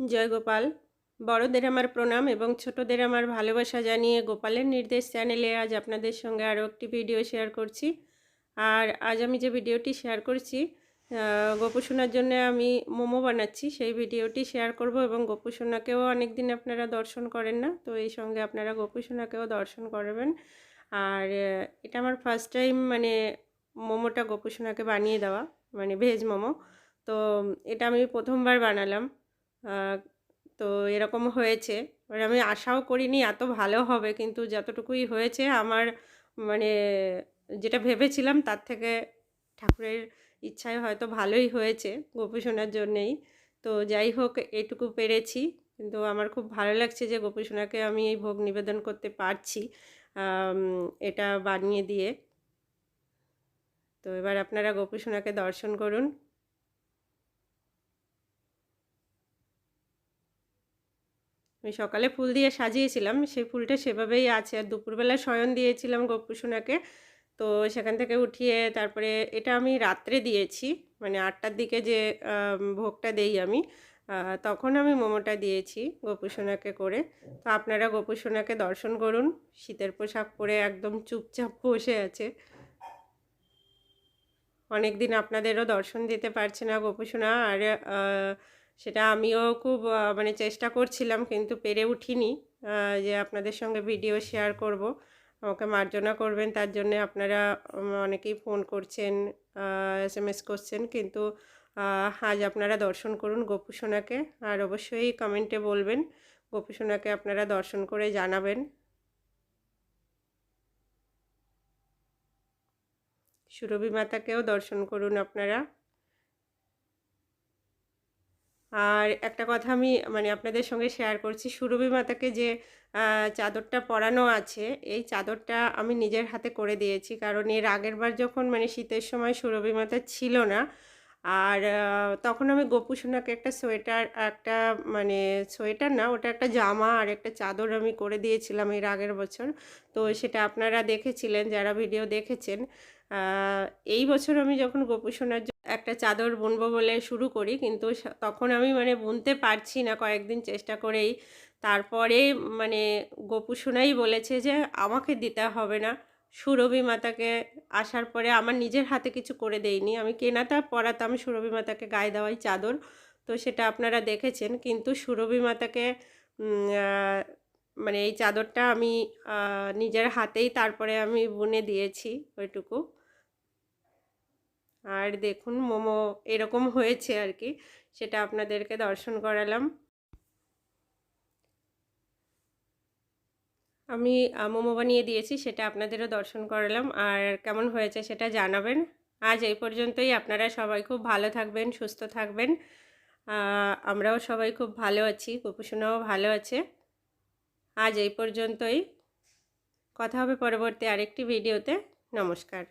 জয় গোপাল। বড়দের আমার প্রণাম এবং ছোটদের আমার ভালোবাসা জানিয়ে গোপালের নির্দেশ চ্যানেলে আজ আপনাদের সঙ্গে আরও একটি ভিডিও শেয়ার করছি। আর আজ আমি যে ভিডিওটি শেয়ার করছি গোপুসোনার জন্য আমি মোমো বানাচ্ছি। সেই ভিডিওটি শেয়ার করব এবং গোপুসোনাকেও অনেক দিন আপনারা দর্শন করেন না, তো এই সঙ্গে আপনারা গোপুসোনাকেও দর্শন করবেন। আর এটা আমার ফার্স্ট টাইম মানে মোমোটা গোপুসোনাকে বানিয়ে দেওয়া মানে ভেজ মোমো। তো, এটা আমি প্রথমবার বানালাম। তো এরকম হয়েছে। এবার আমি আশাও করিনি এত ভালো হবে, কিন্তু যতটুকুই হয়েছে আমার মানে যেটা ভেবেছিলাম তার থেকে ঠাকুরের ইচ্ছায় হয়তো ভালোই হয়েছে গোপীসোনার জন্যেই। তো যাই হোক, এটুকু পেরেছি। কিন্তু আমার খুব ভালো লাগছে যে গোপীসোনাকে আমি এই ভোগ নিবেদন করতে পারছি এটা বানিয়ে দিয়ে। তো এবার আপনারা গোপীসোনাকে দর্শন করুন। আমি সকালে ফুল দিয়ে সাজিয়েছিলাম, সেই ফুলটা সেভাবেই আছে। আর দুপুরবেলা শয়ন দিয়েছিলাম গোপুসোনাকে। তো সেখান থেকে উঠিয়ে তারপরে এটা আমি রাত্রে দিয়েছি মানে আটটার দিকে যে ভোগটা দেই আমি তখন আমি মোমোটা দিয়েছি গোপুসোনাকে করে। তো আপনারা গোপুসোনাকে দর্শন করুন, শীতের পোশাক পরে একদম চুপচাপ বসে আছে। অনেক দিন আপনাদেরও দর্শন দিতে পারছে না গোপুসোনা, আর সেটা আমিও খুব মানে চেষ্টা করছিলাম কিন্তু পেরে উঠিনি। যে আপনাদের সঙ্গে ভিডিও শেয়ার করব। আমাকে মার্জনা করবেন, তার জন্য আপনারা অনেকেই ফোন করছেন এস এম এস করছেন কিন্তু আজ আপনারা দর্শন করুন গোপুসোনাকে। আর অবশ্যই কমেন্টে বলবেন, গোপুসোনাকে আপনারা দর্শন করে জানাবেন। সুরভি মাতাকেও দর্শন করুন আপনারা। আর একটা কথা আমি মানে আপনাদের সঙ্গে শেয়ার করছি। সুরভি মাতাকে যে চাদরটা পরানো আছে, এই চাদরটা আমি নিজের হাতে করে দিয়েছি। কারণ এর আগের বার যখন মানে শীতের সময় সুরভি মাতা ছিল না আর তখন আমি গোপু সোনাকে একটা সোয়েটার, একটা মানে সোয়েটার না, ওটা একটা জামা আর একটা চাদর আমি করে দিয়েছিলাম এর আগের বছর। তো সেটা আপনারা দেখেছিলেন, যারা ভিডিও দেখেছেন। এই বছর আমি যখন গোপু সোনার একটা চাদর বুনবো বলে শুরু করি, কিন্তু তখন আমি মানে বুনতে পারছি না কয়েকদিন চেষ্টা করেই। তারপরে মানে গোপু সোনাই বলেছে যে, আমাকে দিতে হবে না। সুরভি মাতাকে আসার পরে আমার নিজের হাতে কিছু করে দেইনি। আমি কেনাটা পরাতাম সুরভি মাতাকে গায়ে দেওয়াই চাদর, তো সেটা আপনারা দেখেছেন। কিন্তু সুরভি মাতাকে মানে এই চাদরটা আমি নিজের হাতেই তারপরে আমি বুনে দিয়েছি ওইটুকু। আর দেখুন মোমো এরকম হয়েছে আর কি, সেটা আপনাদেরকে দর্শন করালাম। আমি মোমো বানিয়ে দিয়েছি, সেটা আপনাদেরও দর্শন করালাম। আর কেমন হয়েছে সেটা জানাবেন। আজ এই পর্যন্তই। আপনারা সবাই খুব ভালো থাকবেন, সুস্থ থাকবেন। আমরাও সবাই খুব ভালো আছি গোপুসোনাও ভালো আছে। আজ এই পর্যন্তই। কথা হবে পরবর্তী আরেকটি ভিডিওতে। নমস্কার।